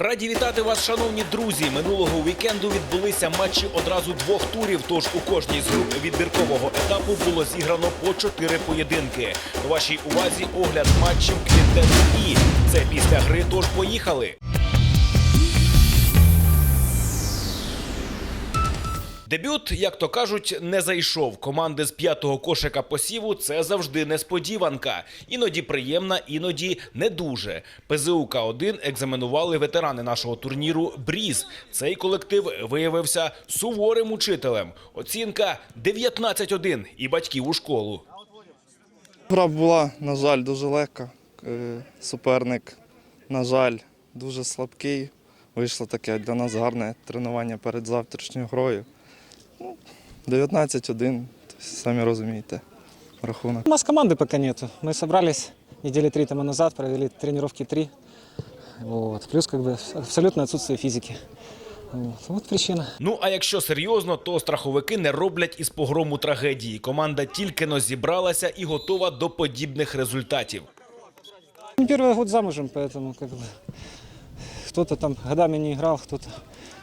Раді вітати вас, шановні друзі. Минулого вікенду відбулися матчі одразу двох турів. Тож у кожній з груп відбіркового етапу було зіграно по чотири поєдинки. Вашій увазі огляд матчів Квінтет І. Це після гри. Тож поїхали. Дебют, як то кажуть, не зайшов. Команди з п'ятого кошика посіву це завжди несподіванка. Іноді приємна, іноді не дуже. ПЗУ К1 екзаменували ветерани нашого турніру Бріз. Цей колектив виявився суворим учителем. Оцінка 19-1 і батьків у школу. Гра була, на жаль, дуже легка. Е, Суперник, на жаль, дуже слабкий. Вийшло таке для нас гарне тренування перед завтрашньою грою. Ну, 19-1, тобто, самі розумієте, рахунок. У нас команды пока нету. Мы собрались недели три тому назад, провели тренировки три. Вот. Плюс как бы абсолютно отсутствие физики. Вот, вот причина. Ну а якщо серйозно, то страховики не роблять із погрому трагедії. Команда тільки но зібралася і готова до подібних результатів. Не первый год замужем, поэтому как бы кто-то там годами не играл, кто-то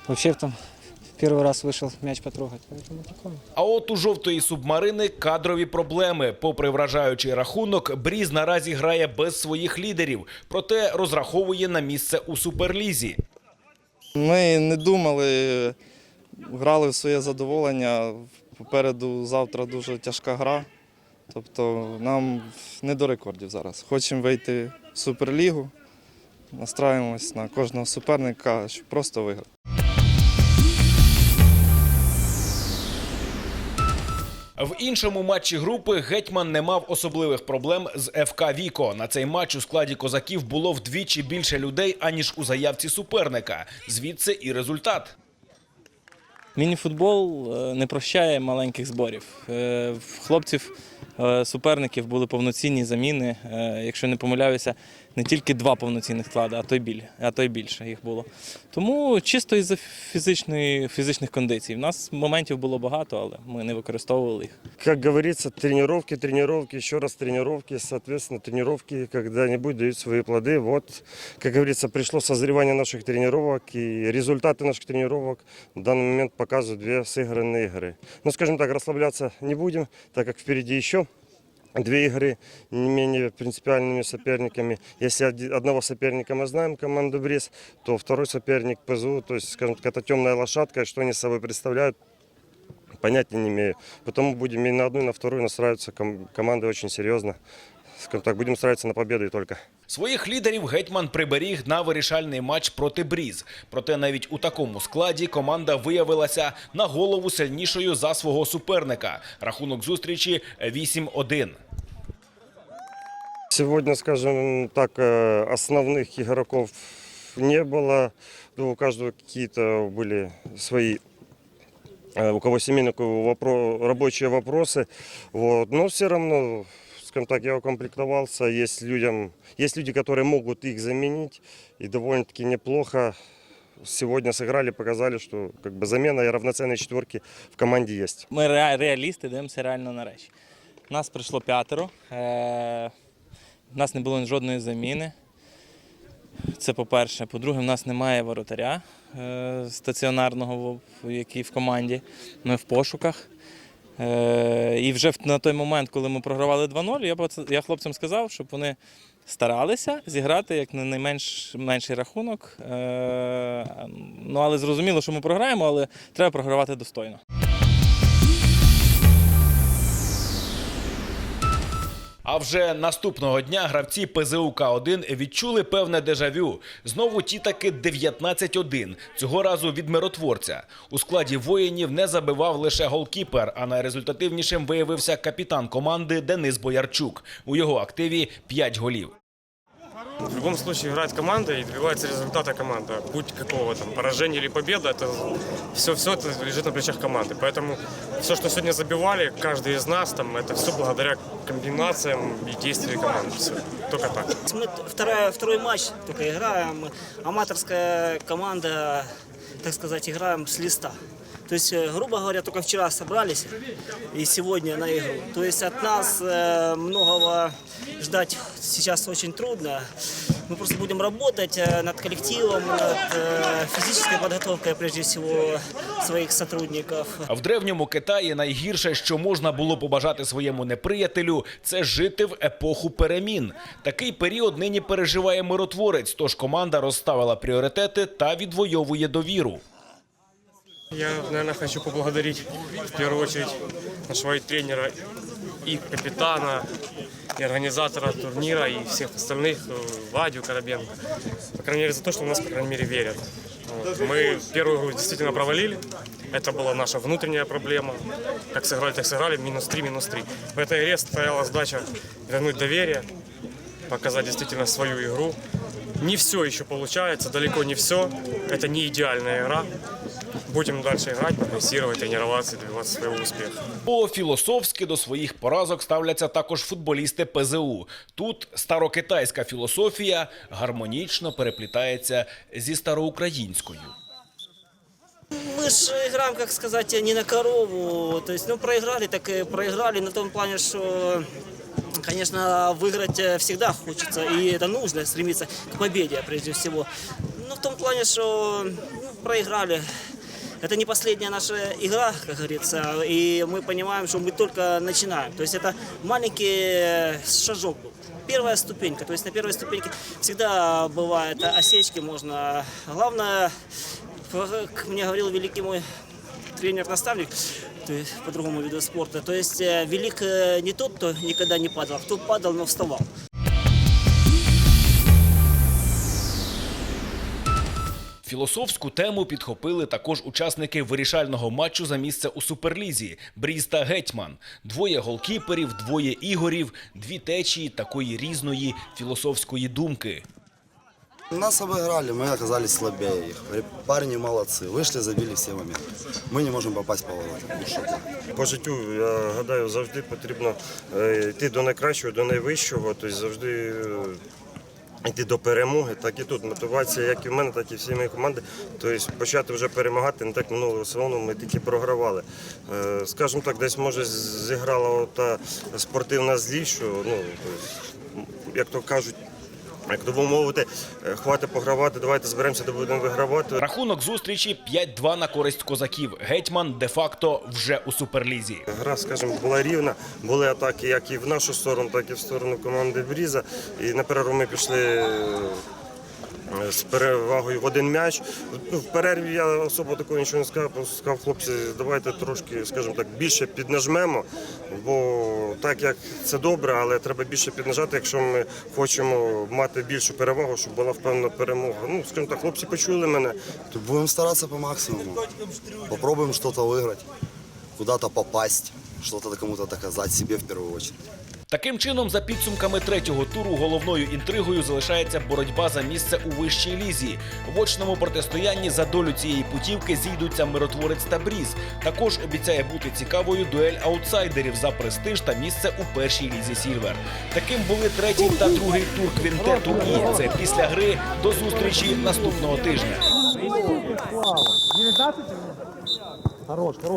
вообще там первый раз вышел мяч потрогать. Поэтому такое. А от у жовтої субмарини кадрові проблеми. Попри вражаючий рахунок, Бріз наразі грає без своїх лідерів, проте розраховує на місце у суперлізі. Ми не думали, грали в своє задоволення. Попереду завтра дуже тяжка гра. Тобто нам не до рекордів зараз. Хочемо вийти в Суперлігу, настраюємось на кожного суперника, щоб просто виграти. В іншому матчі групи гетьман не мав особливих проблем з ФК Віко. На цей матч у складі козаків було вдвічі більше людей аніж у заявці суперника. Звідси і результат. Мініфутбол е, не прощає маленьких зборів. Е, хлопців суперників були повноцінні заміни. Е, Якщо не помиляюся, не тільки два повноцінних склади, а то й біль, а то й більше їх було. Тому чисто із-за фізичної, фізичних кондицій. У нас моментів було багато, але ми не використовували їх. Как говорится, тренировки, тренировки, еще раз тренировки, соответственно, тренировки когда-нибудь дают свои плоды. Вот, как говорится, пришло созревание наших тренировок, и результаты наших тренировок в данный момент показывают две сыгранные игры. Но, скажем так, расслабляться не будем, так как впереди еще две игры не менее принципиальными соперниками. Если оди- одного соперника мы знаем, команду Бриз, то второй соперник ПЗУ, то есть, скажем так, это темная лошадка, и что они собой представляют, понятия не имею. Потому будем и на одну, и на вторую настраиваться. Ком- команды очень серьезно. Скажем так, будем стараться на победу и только. Своїх лідерів гетьман приберіг на вирішальний матч проти Бріз. Проте навіть у такому складі команда виявилася на голову сильнішою за свого суперника. Рахунок зустрічі 8-1. Сегодня, скажем так, э, основных игроков не было. Ну, У каждого какие-то были свои э, у кого семейные, у кого вопро- рабочие вопросы. Вот. Но все равно, скажем так, я укомплектовался. Есть, людям, есть люди, которые могут их заменить. И довольно-таки неплохо сегодня сыграли, показали, что как бы замена и равноценные четверки в команде есть. Ми ре- реалісти, дивимося реально на речі. Нас прийшло п'ятеро. Е- У нас не було жодної заміни. Це по-перше. По-друге, в нас немає воротаря е- стаціонарного, в- який в команді. Ми в пошуках. Е- і вже на той момент, коли ми програвали 2-0, я, пац- я хлопцям сказав, щоб вони старалися зіграти як на найменш менший рахунок. Е- ну, але зрозуміло, що ми програємо, але треба програвати достойно. А вже наступного дня гравці ПЗУ К1 відчули певне дежавю. Знову ті таки 19-1. Цього разу від миротворця. У складі воїнів не забивав лише голкіпер, а найрезультативнішим виявився капітан команди Денис Боярчук. У його активі 5 голів. В любом случае играет команда и добивается результата команда. Будь какого там поражения или победа, это все, все это лежит на плечах команды. Поэтому все, что сегодня забивали, каждый из нас, там, это все благодаря комбинациям и действиям команды. Всё. Только так. Мы вторая, второй матч только играем. Аматорская команда, так сказать, играем с листа. То есть, э, грубо говоря, только вчера собрались и сегодня на игру. То есть от нас э, многого ждать сейчас очень трудно. Мы просто будем работать э, над коллективом, над э, физической подготовкой, прежде всего, своих сотрудников. А в древньому Китаї найгірше, що можна було побажати своєму неприятелю, це жити в епоху перемін. Такий період нині переживає миротворець, тож команда розставила пріоритети та відвоює довіру. Я, наверное, хочу поблагодарить в первую очередь нашего и тренера, и капитана, и организатора турнира, и всех остальных, э, Вадю Коробенко. По крайней мере, за то, что в нас, по крайней мере, верят. Вот. Мы первую игру действительно провалили. Это была наша внутренняя проблема. Как сыграли, так сыграли. Минус три, минус три. В этой игре стояла задача вернуть доверие, показать действительно свою игру. Не все еще получается, далеко не все. Это не идеальная игра. Будем дальше играть, прогрессировать, тренироваться и добиваться своего успеха. По-філософськи до своїх поразок ставляться також футболісти ПЗУ. Тут старокитайська філософія гармонічно переплітається зі староукраїнською. Мы же играем, как сказать, не на корову. То есть, ну, проиграли, так и проиграли на том плане, что, конечно, выиграть э, всегда хочется, и это нужно, стремиться к победе, прежде всего. Но в том плане, что ну, проиграли. Это не последняя наша игра, как говорится, и мы понимаем, что мы только начинаем. То есть это маленький э, шажок был. Первая ступенька, то есть на первой ступеньке всегда бывают осечки, можно. Главное, как мне говорил великий мой тренер-наставник, то есть по другому виду спорта, то есть э, велик э, не тот, кто никогда не падал, а кто падал, но вставал. Філософську тему підхопили також учасники вирішального матчу за місце у суперлізі Бріз та Гетьман. Двоє голкіперів, двоє ігорів, дві течії такої різної філософської думки. Нас обыграли, мы оказались слабее их. Парни молодцы, вышли, забили все моменты. Мы не можем попасть по воротам. Ну, что ты? По життю, я гадаю, завжди потрібно е, йти до найкращого, до найвищого, тобто завжди е, йти до перемоги. Так і тут мотивація, як і в мене, так і всі мої команди. Тобто почати вже перемагати, не так минулого сезону ми тільки програвали. Е, Скажімо так, десь може зіграла та спортивна злість, що ну, тобто, як то кажуть. Як то би мовити, хвати хватить погравати, давайте зберемося, де будемо вигравати. Рахунок зустрічі 5-2 на користь козаків. Гетьман де-факто вже у суперлізі. Гра, скажімо, була рівна. Були атаки як і в нашу сторону, так і в сторону команди Бріза. І на перерву ми пішли е, з перевагою в один м'яч. В перерві я особо такого нічого не сказав, сказав, хлопці, давайте трошки, скажімо так, більше піднажмемо, бо так як це добре, але треба більше піднажати, якщо ми хочемо мати більшу перевагу, щоб була впевнена перемога. Ну, скажімо так, хлопці почули мене. То Будем стараться по максимуму. Попробуем что-то выиграть, куда-то попасть, что-то кому-то доказать себе в первую очередь. Таким чином, за підсумками третього туру, головною інтригою залишається боротьба за місце у вищій лізі. В очному протистоянні за долю цієї путівки зійдуться миротворець та бріз. Також обіцяє бути цікавою дуель аутсайдерів за престиж та місце у першій лізі Сільвер. Таким були третій та другий тур квінтету. І це після гри до зустрічі наступного тижня. Хорош, хорош.